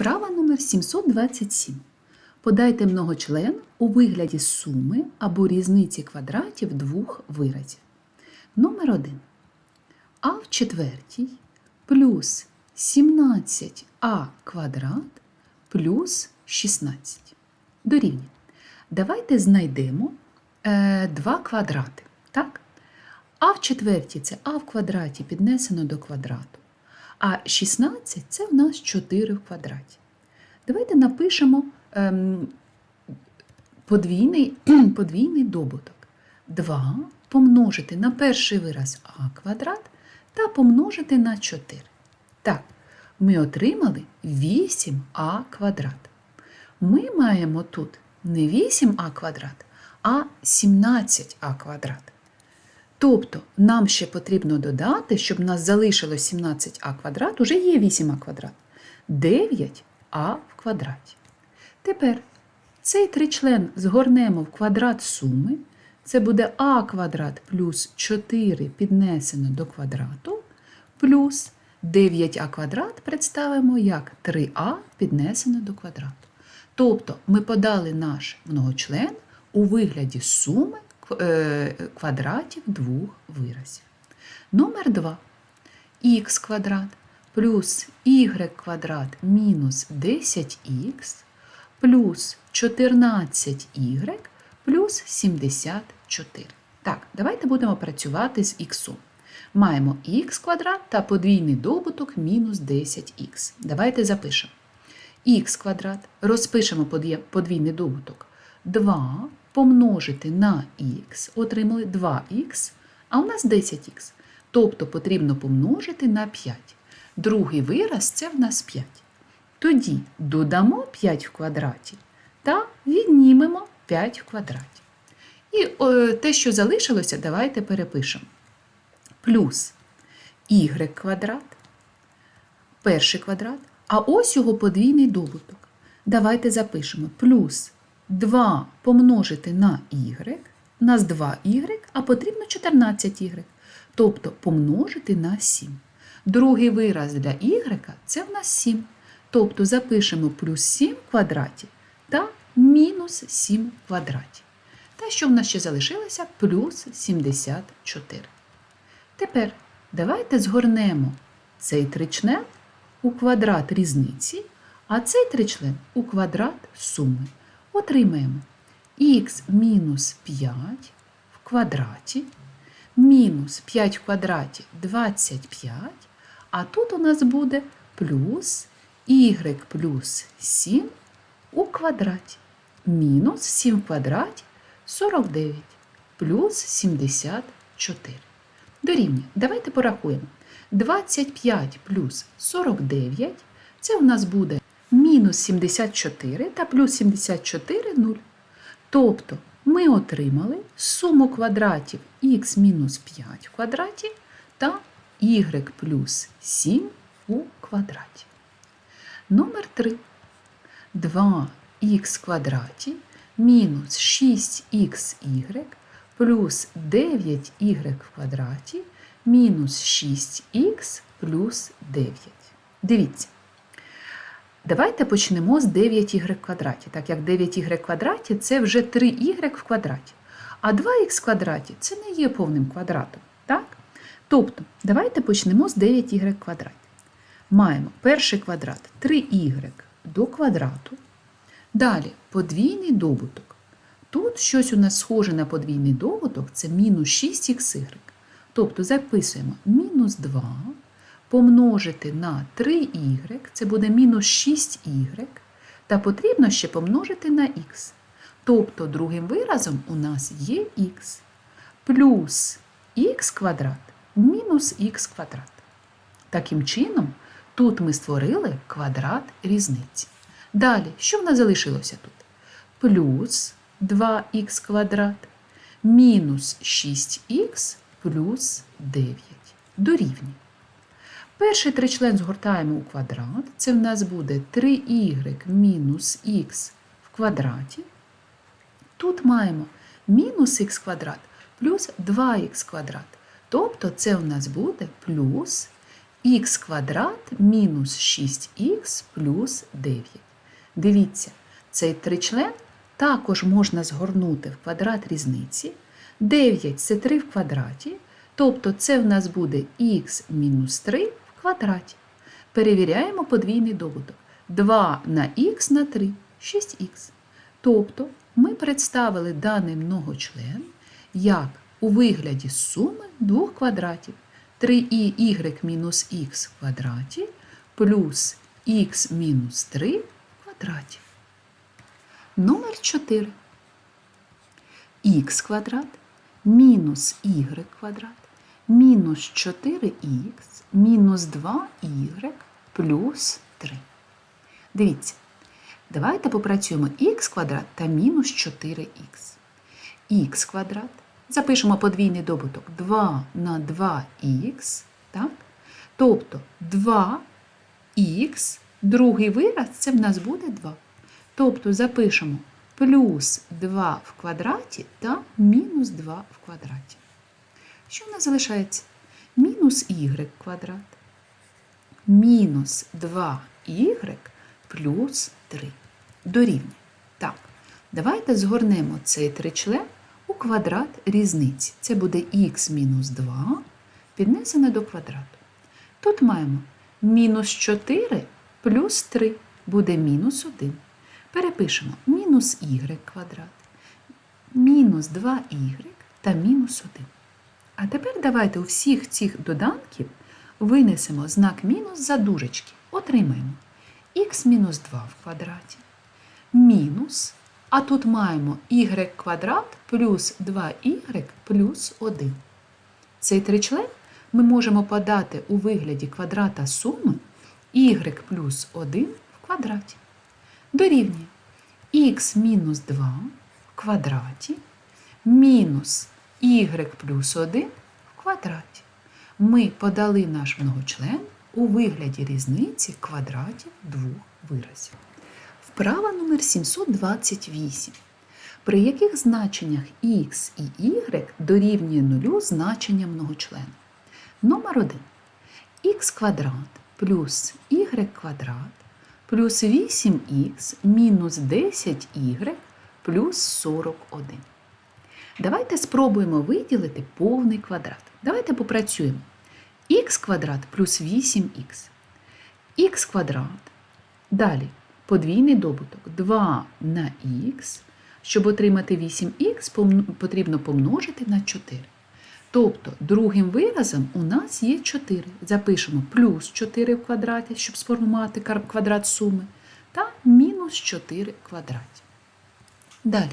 Вправа номер 727. Подайте многочлен у вигляді суми або різниці квадратів двох виразів. Номер 1. А в четвертій плюс 17а квадрат плюс 16. Дорівнює. Давайте знайдемо е, два квадрати. Так? А в четвертій це а в квадраті піднесено до квадрату. А 16 це в нас 4 в квадраті. Давайте напишемо ем, подвійний, подвійний добуток. 2 помножити на перший вираз а квадрат та помножити на 4. Так, ми отримали 8а квадрат. Ми маємо тут не 8а квадрат, а 17а квадрат. Тобто нам ще потрібно додати, щоб нас залишилось 17а квадрат, уже є 8а квадрат. 9а в квадраті. Тепер цей тричлен згорнемо в квадрат суми. Це буде а квадрат плюс 4 піднесено до квадрату, плюс 9а квадрат представимо як 3а піднесено до квадрату. Тобто ми подали наш многочлен у вигляді суми квадратів двох виразів. Номер 2. х квадрат плюс y квадрат мінус 10х плюс 14y плюс 74. Так, давайте будемо працювати з х. Маємо х квадрат та подвійний добуток мінус 10х. Давайте запишемо. х квадрат розпишемо подвійний добуток 2 помножити на х, отримали 2х, а у нас 10х. Тобто потрібно помножити на 5. Другий вираз це в нас 5. Тоді додамо 5 в квадраті та віднімемо 5 в квадраті. І о, те, що залишилося, давайте перепишемо. Плюс y квадрат, перший квадрат, а ось його подвійний добуток. Давайте запишемо плюс 2 помножити на y, нас 2y, а потрібно 14y, тобто помножити на 7. Другий вираз для y це в нас 7. Тобто запишемо плюс 7 в квадраті та мінус 7 в квадраті. Та що в нас ще залишилося? Плюс 74. Тепер давайте згорнемо цей тричнен у квадрат різниці, а цей тричлен у квадрат суми. Отримаємо х мінус 5 в квадраті, мінус 5 в квадраті 25, а тут у нас буде плюс y плюс 7 у квадраті, мінус 7 в квадраті 49, плюс 74. Дорівнює. Давайте порахуємо. 25 плюс 49 це у нас буде мінус 74 та плюс 74 0. Тобто ми отримали суму квадратів х мінус 5 в квадраті та y плюс 7 у квадраті. Номер 3. 2х квадраті мінус 6xy плюс 9y в квадраті мінус 6х плюс 9. Дивіться. Давайте почнемо з 9y в квадраті, так як 9y в квадраті це вже 3y в квадраті. А 2х в квадраті це не є повним квадратом. так? Тобто, давайте почнемо з 9y в квадраті. Маємо перший квадрат 3y до квадрату. Далі подвійний добуток. Тут щось у нас схоже на подвійний добуток, це мінус 6xy. Тобто записуємо мінус 2 помножити на 3y, це буде мінус 6y, та потрібно ще помножити на х. Тобто другим виразом у нас є х плюс х квадрат мінус х квадрат. Таким чином, тут ми створили квадрат різниці. Далі, що в нас залишилося тут? Плюс 2х квадрат мінус 6х плюс 9 дорівнює. Перший тричлен згортаємо у квадрат. Це в нас буде 3y мінус х в квадраті. Тут маємо мінус х квадрат плюс 2х квадрат. Тобто це у нас буде плюс х квадрат мінус 6х плюс 9. Дивіться, цей тричлен також можна згорнути в квадрат різниці. 9 це 3 в квадраті, тобто це в нас буде х мінус 3 в квадраті. Перевіряємо подвійний добуток. 2 на х на 3 6х. Тобто ми представили даний многочлен як у вигляді суми двох квадратів 3y мінус х квадраті плюс х мінус 3 в квадраті. Номер 4. х квадрат мінус y квадрат мінус 4х мінус 2y плюс 3. Дивіться, давайте попрацюємо х квадрат та мінус 4х. х квадрат. Запишемо подвійний добуток 2 на 2х. Так? Тобто 2х, другий вираз це в нас буде 2. Тобто запишемо плюс 2 в квадраті та мінус 2 в квадраті. Що в нас залишається? Мінус y квадрат. Мінус 2y плюс 3. Дорівнює. Так, давайте згорнемо цей тричлен у квадрат різниці. Це буде х мінус 2 піднесене до квадрату. Тут маємо мінус 4 плюс 3 буде мінус 1. Перепишемо мінус y квадрат, мінус 2y та мінус 1. А тепер давайте у всіх цих доданків винесемо знак мінус за дужечки. Отримаємо мінус 2 в квадраті, мінус, а тут маємо y квадрат плюс 2y плюс 1. Цей тричлен ми можемо подати у вигляді квадрата суми y плюс 1 в квадраті. Дорівнює х мінус 2 в квадраті мінус y плюс 1 в квадраті. Ми подали наш многочлен у вигляді різниці квадратів двох виразів. Вправа номер 728. При яких значеннях х і y дорівнює нулю значення многочлена? Номер 1. х квадрат плюс y квадрат плюс 8х мінус 10y плюс 41. Давайте спробуємо виділити повний квадрат. Давайте попрацюємо. х квадрат плюс 8х. х квадрат. Далі подвійний добуток 2 на х. Щоб отримати 8х, потрібно помножити на 4. Тобто другим виразом у нас є 4. Запишемо плюс 4 в квадраті, щоб сформувати квадрат суми, та мінус 4 в квадраті. Далі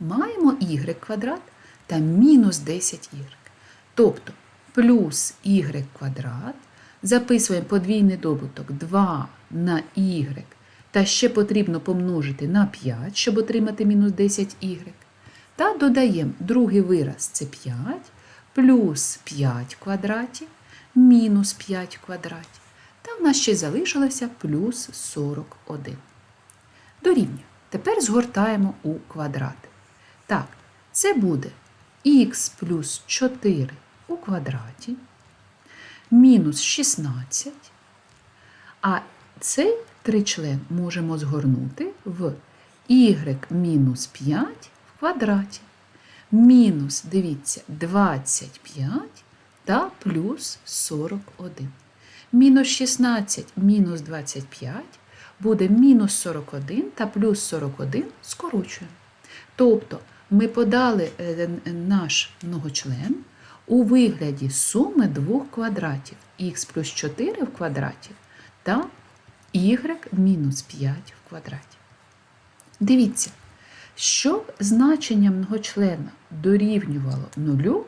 маємо y квадрат та мінус 10y. Тобто плюс y квадрат. Записуємо подвійний добуток 2 на y, та ще потрібно помножити на 5, щоб отримати мінус 10y. Та додаємо другий вираз це 5 плюс 5 в квадраті, мінус 5 в квадраті. Та в нас ще залишилося плюс 41. Дорівнює. Тепер згортаємо у квадрати. Так, це буде х плюс 4 у квадраті, мінус 16. А цей тричлен можемо згорнути в y мінус 5 в квадраті мінус, дивіться, 25 та плюс 41. Мінус 16 мінус 25 буде мінус 41 та плюс 41 скорочуємо. Тобто ми подали е, наш многочлен у вигляді суми двох квадратів х плюс 4 в квадраті та y мінус 5 в квадраті. Дивіться, щоб значення многочлена дорівнювало нулю,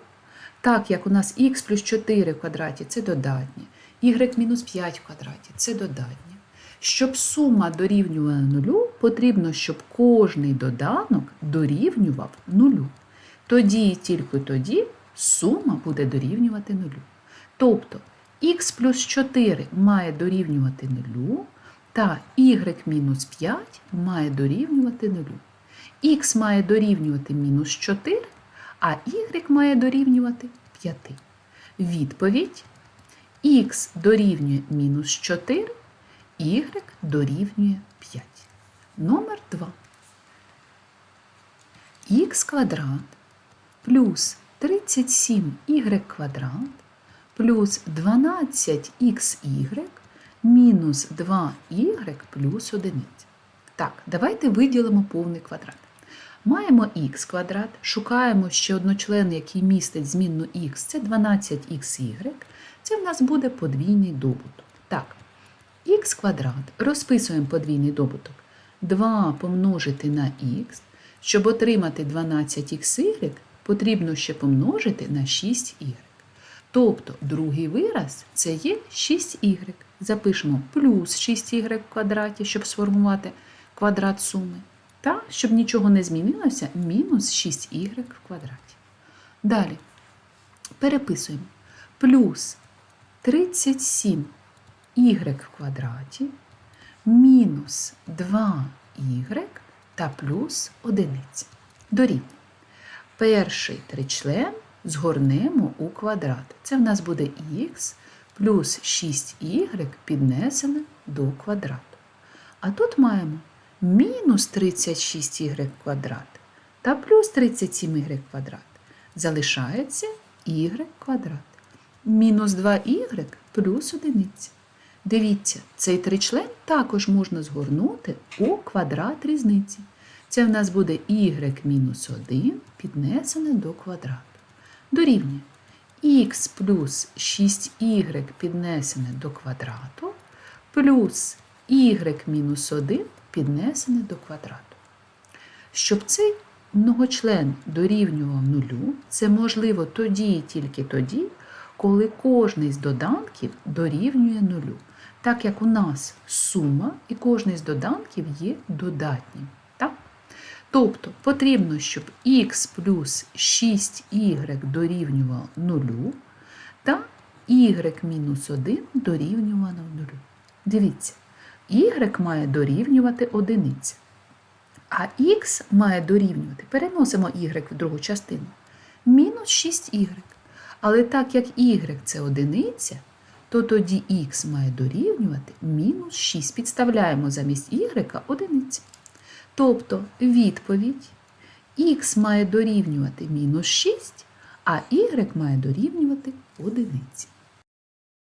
так як у нас х плюс 4 в квадраті це додатнє, y мінус 5 в квадраті це додатнє. Щоб сума дорівнювала нулю, потрібно, щоб кожний доданок дорівнював нулю. Тоді і тільки тоді сума буде дорівнювати нулю. Тобто х плюс 4 має дорівнювати нулю, та y мінус 5 має дорівнювати нулю. Х має дорівнювати мінус 4, а y має дорівнювати 5. Відповідь х дорівнює мінус 4, y дорівнює 5. Номер 2. х квадрат плюс 37y квадрат плюс 12xy мінус 2y плюс 1. Так, давайте виділимо повний квадрат. Маємо х квадрат, шукаємо ще одночлен, який містить змінну х, це 12xy. Це в нас буде подвійний добуток. Так, х квадрат розписуємо подвійний добуток. 2 помножити на х. Щоб отримати 12xy, потрібно ще помножити на 6y. Тобто другий вираз це є 6y. Запишемо плюс 6y в квадраті, щоб сформувати квадрат суми. Та, щоб нічого не змінилося, мінус 6y в квадраті. Далі переписуємо плюс 37y в квадраті мінус 2y та плюс 1. Дорівнює. Перший тричлен згорнемо у квадрат. Це в нас буде х плюс 6y піднесене до квадрату. А тут маємо мінус 36y квадрат та плюс 37y квадрат. Залишається y квадрат. Мінус 2y плюс 1. Дивіться, цей тричлен також можна згорнути у квадрат різниці. Це в нас буде y мінус 1 піднесене до квадрату. Дорівнює х плюс 6y піднесене до квадрату плюс y мінус 1 піднесене до квадрату. Щоб цей многочлен дорівнював нулю, це можливо тоді і тільки тоді, коли кожний з доданків дорівнює нулю, так як у нас сума і кожний з доданків є додатнім. Так? Тобто потрібно, щоб х плюс 6y дорівнював нулю, та y мінус 1 дорівнювало нулю. Дивіться, y має дорівнювати одиниці. А х має дорівнювати, переносимо y в другу частину, мінус 6y. Але так як y це одиниця, то тоді х має дорівнювати мінус 6. Підставляємо замість y одиниці. Тобто відповідь х має дорівнювати мінус 6, а y має дорівнювати одиниці.